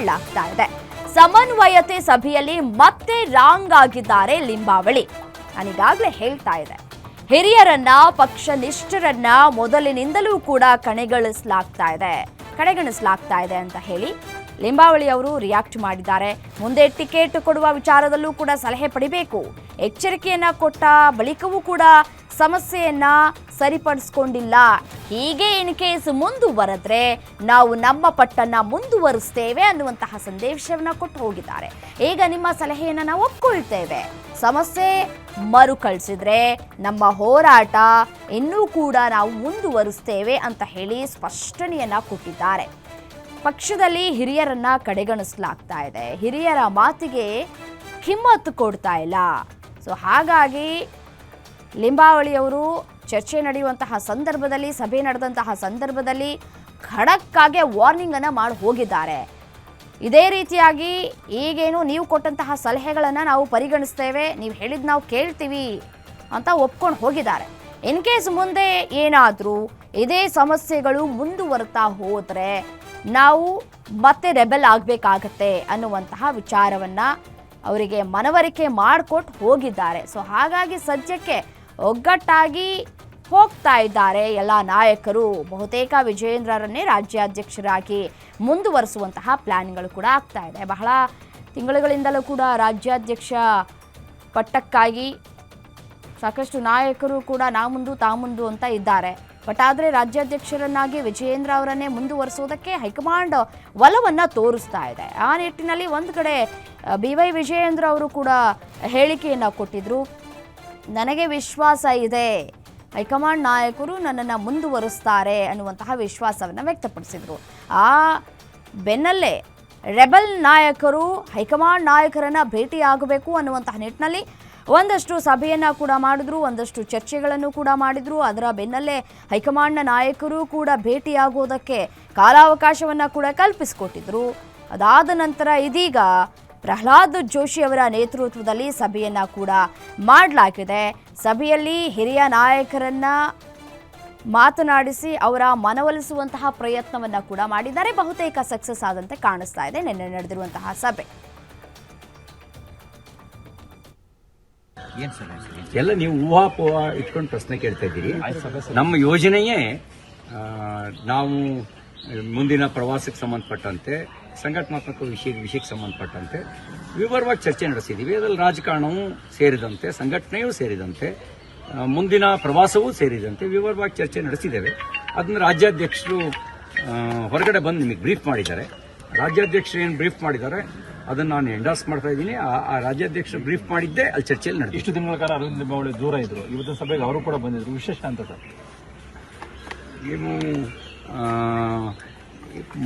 ಹೇಳಲಾಗ್ತಾ ಇದೆ. ಸಮನ್ವಯತೆ ಸಭೆಯಲ್ಲಿ ಮತ್ತೆ ರಾಂಗ್ ಆಗಿದ್ದಾರೆ ಲಿಂಬಾವಳಿ. ನಾನೀಗಾಗಲೇ ಹೇಳ್ತಾ ಇದೆ ಹಿರಿಯರನ್ನ ಪಕ್ಷ ನಿಷ್ಠರನ್ನ ಮೊದಲಿನಿಂದಲೂ ಕೂಡ ಕಣೆಗಳಿಸಲಾಗ್ತಾ ಇದೆ. ಕಡೆಗಣಿಸಲಾಗ್ತಾ ಇದೆ ಅಂತ ಹೇಳಿ ಲಿಂಬಾವಳಿ ಅವರು ರಿಯಾಕ್ಟ್ ಮಾಡಿದ್ದಾರೆ. ಮುಂದೆ ಟಿಕೆಟ್ ಕೊಡುವ ವಿಚಾರದಲ್ಲೂ ಕೂಡ ಸಲಹೆ ಪಡಿಬೇಕು. ಎಚ್ಚರಿಕೆಯನ್ನ ಕೊಟ್ಟ ಬಳಿಕವೂ ಕೂಡ ಸಮಸ್ಯೆಯನ್ನ ಸರಿಪಡಿಸ್ಕೊಂಡಿಲ್ಲ. ಹೀಗೆ ಇನ್ ಕೇಸ್ ಮುಂದುವರೆದ್ರೆ ನಾವು ನಮ್ಮ ಪಟ್ಟನ್ನ ಮುಂದುವರಿಸ್ತೇವೆ ಅನ್ನುವಂತಹ ಸಂದೇಶವನ್ನ ಕೊಟ್ಟು ಹೋಗಿದ್ದಾರೆ. ಈಗ ನಿಮ್ಮ ಸಲಹೆಯನ್ನ ನಾವು ಒಪ್ಕೊಳ್ತೇವೆ. ಸಮಸ್ಯೆ ಮರುಕಳಿಸಿದ್ರೆ ನಮ್ಮ ಹೋರಾಟ ಇನ್ನೂ ಕೂಡ ನಾವು ಮುಂದುವರಿಸ್ತೇವೆ ಅಂತ ಹೇಳಿ ಸ್ಪಷ್ಟನೆಯನ್ನ ಕೊಟ್ಟಿದ್ದಾರೆ. ಪಕ್ಷದಲ್ಲಿ ಹಿರಿಯರನ್ನ ಕಡೆಗಣಿಸಲಾಗ್ತಾ ಇದೆ. ಹಿರಿಯರ ಮಾತಿಗೆ ಕಿಮ್ಮತ್ತು ಕೊಡ್ತಾ ಇಲ್ಲ. ಸೊ ಹಾಗಾಗಿ ಲಿಂಬಾವಳಿಯವರು ಚರ್ಚೆ ನಡೆಯುವಂತಹ ಸಂದರ್ಭದಲ್ಲಿ, ಸಭೆ ನಡೆದಂತಹ ಸಂದರ್ಭದಲ್ಲಿ ಖಡಕ್ಕಾಗೆ ವಾರ್ನಿಂಗ್ ಅನ್ನ ಮಾಡಿ ಹೋಗಿದ್ದಾರೆ. ಇದೇ ರೀತಿಯಾಗಿ ಈಗೇನು ನೀವು ಕೊಟ್ಟಂತಹ ಸಲಹೆಗಳನ್ನು ನಾವು ಪರಿಗಣಿಸ್ತೇವೆ, ನೀವು ಹೇಳಿದ್ ನಾವು ಕೇಳ್ತೀವಿ ಅಂತ ಒಪ್ಕೊಂಡು ಹೋಗಿದ್ದಾರೆ. ಇನ್ ಕೇಸ್ ಮುಂದೆ ಏನಾದರೂ ಇದೇ ಸಮಸ್ಯೆಗಳು ಮುಂದುವರ್ತಾ ಹೋದರೆ ನಾವು ಮತ್ತೆ ರೆಬೆಲ್ ಆಗಬೇಕಾಗತ್ತೆ ಅನ್ನುವಂತಹ ವಿಚಾರವನ್ನ ಅವರಿಗೆ ಮನವರಿಕೆ ಮಾಡಿಕೊಟ್ಟು ಹೋಗಿದ್ದಾರೆ. ಸೊ ಹಾಗಾಗಿ ಸದ್ಯಕ್ಕೆ ಒಗ್ಗಟ್ಟಾಗಿ ಹೋಗ್ತಾ ಇದ್ದಾರೆ ಎಲ್ಲ ನಾಯಕರು. ಬಹುತೇಕ ವಿಜಯೇಂದ್ರರನ್ನೇ ರಾಜ್ಯಾಧ್ಯಕ್ಷರಾಗಿ ಮುಂದುವರಿಸುವಂತಹ ಪ್ಲಾನ್ಗಳು ಕೂಡ ಆಗ್ತಾ ಇದೆ. ಬಹಳ ತಿಂಗಳುಗಳಿಂದಲೂ ಕೂಡ ರಾಜ್ಯಾಧ್ಯಕ್ಷ ಪಟ್ಟಕ್ಕಾಗಿ ಸಾಕಷ್ಟು ನಾಯಕರು ಕೂಡ ನಾ ಮುಂದು ತಾ ಮುಂದು ಅಂತ ಇದ್ದಾರೆ. ಬಟ್ ಆದರೆ ರಾಜ್ಯಾಧ್ಯಕ್ಷರನ್ನಾಗಿ ವಿಜಯೇಂದ್ರ ಅವರನ್ನೇ ಮುಂದುವರಿಸೋದಕ್ಕೆ ಹೈಕಮಾಂಡ್ ಒಲವನ್ನು ತೋರಿಸ್ತಾ ಇದೆ. ಆ ನಿಟ್ಟಿನಲ್ಲಿ ಒಂದು ಕಡೆ ಬಿ ವೈ ವಿಜಯೇಂದ್ರ ಅವರು ಕೂಡ ಹೇಳಿಕೆಯನ್ನು ಕೊಟ್ಟಿದ್ರು. ನನಗೆ ವಿಶ್ವಾಸ ಇದೆ. ಹೈಕಮಾಂಡ್ ನಾಯಕರು ನನ್ನನ್ನು ಮುಂದುವರಿಸ್ತಾರೆ ಅನ್ನುವಂತಹ ವಿಶ್ವಾಸವನ್ನು ವ್ಯಕ್ತಪಡಿಸಿದರು. ಆ ಬೆನ್ನಲ್ಲೇ ರೆಬಲ್ ನಾಯಕರು ಹೈಕಮಾಂಡ್ ನಾಯಕರನ್ನು ಭೇಟಿಯಾಗಬೇಕು ಅನ್ನುವಂತಹ ನಿಟ್ಟಿನಲ್ಲಿ ಒಂದಷ್ಟು ಸಭೆಯನ್ನು ಕೂಡ ಮಾಡಿದ್ರು, ಒಂದಷ್ಟು ಚರ್ಚೆಗಳನ್ನು ಕೂಡ ಮಾಡಿದ್ರು. ಅದರ ಬೆನ್ನಲ್ಲೇ ಹೈಕಮಾಂಡ್ನ ನಾಯಕರು ಕೂಡ ಭೇಟಿಯಾಗುವುದಕ್ಕೆ ಕಾಲಾವಕಾಶವನ್ನು ಕೂಡ ಕಲ್ಪಿಸಿಕೊಟ್ಟಿದ್ರು. ಅದಾದ ನಂತರ ಇದೀಗ ಪ್ರಹ್ಲಾದ್ ಜೋಶಿ ಅವರ ನೇತೃತ್ವದಲ್ಲಿ ಸಭೆಯನ್ನ ಕೂಡ ಮಾಡಲಾಗಿದೆ. ಸಭೆಯಲ್ಲಿ ಹಿರಿಯ ನಾಯಕರನ್ನ ಮಾತನಾಡಿಸಿ ಅವರ ಮನವೊಲಿಸುವಂತಹ ಪ್ರಯತ್ನವನ್ನ ಕೂಡ ಮಾಡಿದ್ದಾರೆ. ಬಹುತೇಕ ಸಕ್ಸಸ್ ಆದಂತೆ ಕಾಣಿಸ್ತಾ ಇದೆ. ನಿನ್ನೆ ನಡೆದಿರುವಂತಹ ಸಭೆ. ಎಲ್ಲ ನೀವು ಊಹಾಪೋಹ ಇಟ್ಕೊಂಡು ಪ್ರಶ್ನೆ ಕೇಳ್ತಾ ಇದ್ದೀರಿ. ನಮ್ಮ ಯೋಜನೆಯೇ ನಾವು ಮುಂದಿನ ಪ್ರವಾಸಕ್ಕೆ ಸಂಬಂಧಪಟ್ಟಂತೆ ಸಂಘಟನಾತ್ಮಕ ವಿಷಯ ವಿಷಯಕ್ಕೆ ಸಂಬಂಧಪಟ್ಟಂತೆ ವಿವರವಾಗಿ ಚರ್ಚೆ ನಡೆಸಿದ್ದೀವಿ ಅದರಲ್ಲಿ ರಾಜಕಾರಣವೂ ಸೇರಿದಂತೆ ಸಂಘಟನೆಯೂ ಸೇರಿದಂತೆ ಮುಂದಿನ ಪ್ರವಾಸವೂ ಸೇರಿದಂತೆ ವಿವರವಾಗಿ ಚರ್ಚೆ ನಡೆಸಿದ್ದೇವೆ. ಅದನ್ನು ರಾಜ್ಯಾಧ್ಯಕ್ಷರು ಹೊರಗಡೆ ಬಂದು ನಿಮಗೆ ಬ್ರೀಫ್ ಮಾಡಿದ್ದಾರೆ. ರಾಜ್ಯಾಧ್ಯಕ್ಷರು ಏನು ಬ್ರೀಫ್ ಮಾಡಿದ್ದಾರೆ ಅದನ್ನು ನಾನು ಎಂಡಾಸ್ ಮಾಡ್ತಾ ಇದ್ದೀನಿ. ಆ- ರಾಜ್ಯಾಧ್ಯಕ್ಷರು ಬ್ರೀಫ್ ಮಾಡಿದ್ದೇ ಅಲ್ಲಿ ಚರ್ಚೆಯಲ್ಲಿ ನಡೆದಿದೆ. ಇಷ್ಟು ದಿನಗಳ ಕಾಲ ಅರವಿಂದ ಲಿಂಬಾವಳಿ ದೂರ ಇದ್ದರು ಇವತ್ತಿನ ಸಭೆಗೆ ಅವರು ಕೂಡ ಬಂದಿದ್ದರು ವಿಶೇಷ ಅಂತ ಸರ್. ನೀವು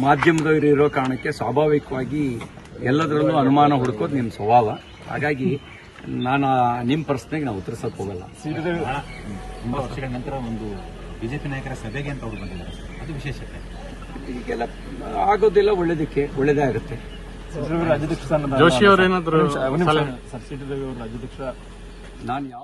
ಮಾಧ್ಯಮದವರು ಇರೋ ಕಾರಣಕ್ಕೆ ಸ್ವಾಭಾವಿಕವಾಗಿ ಎಲ್ಲದರಲ್ಲೂ ಅನುಮಾನ ಹುಡುಕೋದು ನಿಮ್ಮ ಸ್ವಭಾವ ಹಾಗಾಗಿ ನಾನು ನಿಮ್ಮ ಪ್ರಶ್ನೆಗೆ ನಾವು ಉತ್ತರಿಸೋಕೆ ಹೋಗಲ್ಲ. ತುಂಬಾ ವರ್ಷಗಳ ನಂತರ ಒಂದು ಬಿಜೆಪಿ ನಾಯಕರ ಸಭೆಗೆ ಅಂತ ಅವರು ಬಂದಿದ್ದಾರೆ. ಅದು ವಿಶೇಷತೆ ಈಗೆಲ್ಲ ಆಗೋದಿಲ್ಲ ಒಳ್ಳೇದಕ್ಕೆ ಒಳ್ಳೇದೇ ಆಗುತ್ತೆ ರಾಜ್ಯಾಧ್ಯಕ್ಷ ನಾನು ಯಾವ